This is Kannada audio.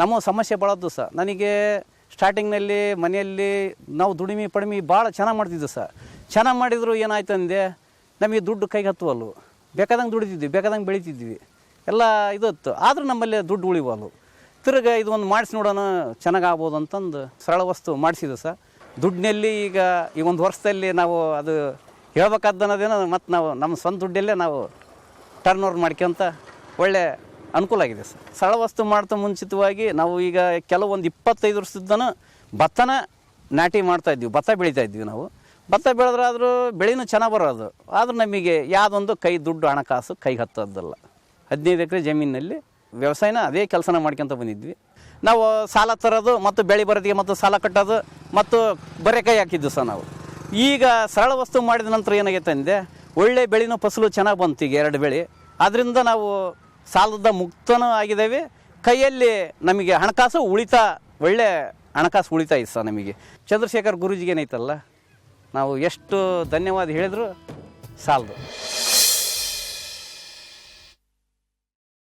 ನಮ್ಮ ಸಮಸ್ಯೆ ಭಾಳದ್ದು ಸರ್. ನನಗೆ ಸ್ಟಾರ್ಟಿಂಗ್ನಲ್ಲಿ ಮನೆಯಲ್ಲಿ ನಾವು ದುಡಿಮೆ, ಪಡಿಮೆ ಭಾಳ ಚೆನ್ನಾಗಿ ಮಾಡ್ತಿದ್ದೆ ಸರ್. ಚೆನ್ನಾಗಿ ಮಾಡಿದ್ರು ಏನಾಯ್ತು ಅಂದೆ, ನಮಗೆ ದುಡ್ಡು ಕೈಗೆ ಹತ್ತುವಲ್ಲು. ಬೇಕಾದಂಗೆ ದುಡಿತಿದ್ವಿ, ಬೇಕಾದಂಗೆ ಬೆಳಿತಿದ್ವಿ. ಎಲ್ಲ ಇದತ್ತು ಆದರೂ ನಮ್ಮಲ್ಲಿ ದುಡ್ಡು ಉಳಿವಲ್ಲು. ತಿರ್ಗ ಇದು ಒಂದು ಮಾಡಿಸಿ ನೋಡೋಣ, ಚೆನ್ನಾಗಾಗ್ಬೋದು ಅಂತಂದು ಸರಳ ವಸ್ತು ಮಾಡಿಸಿದ್ದು ಸರ್. ದುಡ್ಡಿನಲ್ಲಿ ಈಗ, ಈ ಒಂದು ವರ್ಷದಲ್ಲಿ ನಾವು ಅದು ಹೇಳ್ಬೇಕಾದ್ದನ್ನೋದೇನೋ ಮತ್ತು ನಾವು ನಮ್ಮ ಸ್ವಂತ ದುಡ್ಡಲ್ಲೇ ನಾವು ಟರ್ನ್ ಓವರ್ ಮಾಡ್ಕೊಂತ ಒಳ್ಳೆ ಅನುಕೂಲ ಆಗಿದೆ ಸರ್. ಸರಳ ವಸ್ತು ಮಾಡ್ತಾ ಮುಂಚಿತವಾಗಿ ನಾವು ಈಗ ಕೆಲವೊಂದು ಇಪ್ಪತ್ತೈದು ವರ್ಷದನ ಭತ್ತನ ನಾಟಿ ಮಾಡ್ತಾ ಇದ್ವಿ ಭತ್ತ ಬೆಳೀತಾ ಇದ್ವಿ ನಾವು. ಭತ್ತ ಬೆಳೆದ್ರಾದ್ರೂ ಬೆಳೆನೂ ಚೆನ್ನಾಗಿ ಬರೋದು. ಆದರೂ ನಮಗೆ ಯಾವುದೊಂದು ಕೈ ದುಡ್ಡು ಹಣಕಾಸು ಕೈ ಹತ್ತೋದಲ್ಲ. ಹದಿನೈದು ಎಕರೆ ಜಮೀನಿನಲ್ಲಿ ವ್ಯವಸಾಯನ ಅದೇ ಕೆಲಸನ ಮಾಡ್ಕೊಂತ ಬಂದಿದ್ವಿ. ನಾವು ಸಾಲ ತರೋದು ಮತ್ತು ಬೆಳೆ ಬರೋದಿಗೆ ಮತ್ತು ಸಾಲ ಕಟ್ಟೋದು ಮತ್ತು ಬರೆ ಕೈ ಹಾಕಿದ್ದು ಸರ್ ನಾವು. ಈಗ ಸರಳ ವಸ್ತು ಮಾಡಿದ ನಂತರ ಏನಾಗೈತೆ ಅಂದೆ, ಒಳ್ಳೆ ಬೆಳೆನೂ ಫಸಲು ಚೆನ್ನಾಗಿ ಬಂತು ಈಗ ಎರಡು ಬೆಳೆ. ಅದರಿಂದ ನಾವು ಸಾಲದ ಮುಕ್ತನೂ ಆಗಿದ್ದೇವೆ. ಕೈಯಲ್ಲಿ ನಮಗೆ ಹಣಕಾಸು ಉಳಿತ, ಒಳ್ಳೆ ಹಣಕಾಸು ಉಳಿತಾ ಇತ್ತು ಸರ್ ನಮಗೆ. ಚಂದ್ರಶೇಖರ್ ಗುರೂಜಿಗೆ ಏನೈತಲ್ಲ ನಾವು ಎಷ್ಟು ಧನ್ಯವಾದ ಹೇಳಿದ್ರು ಸಾಲದು.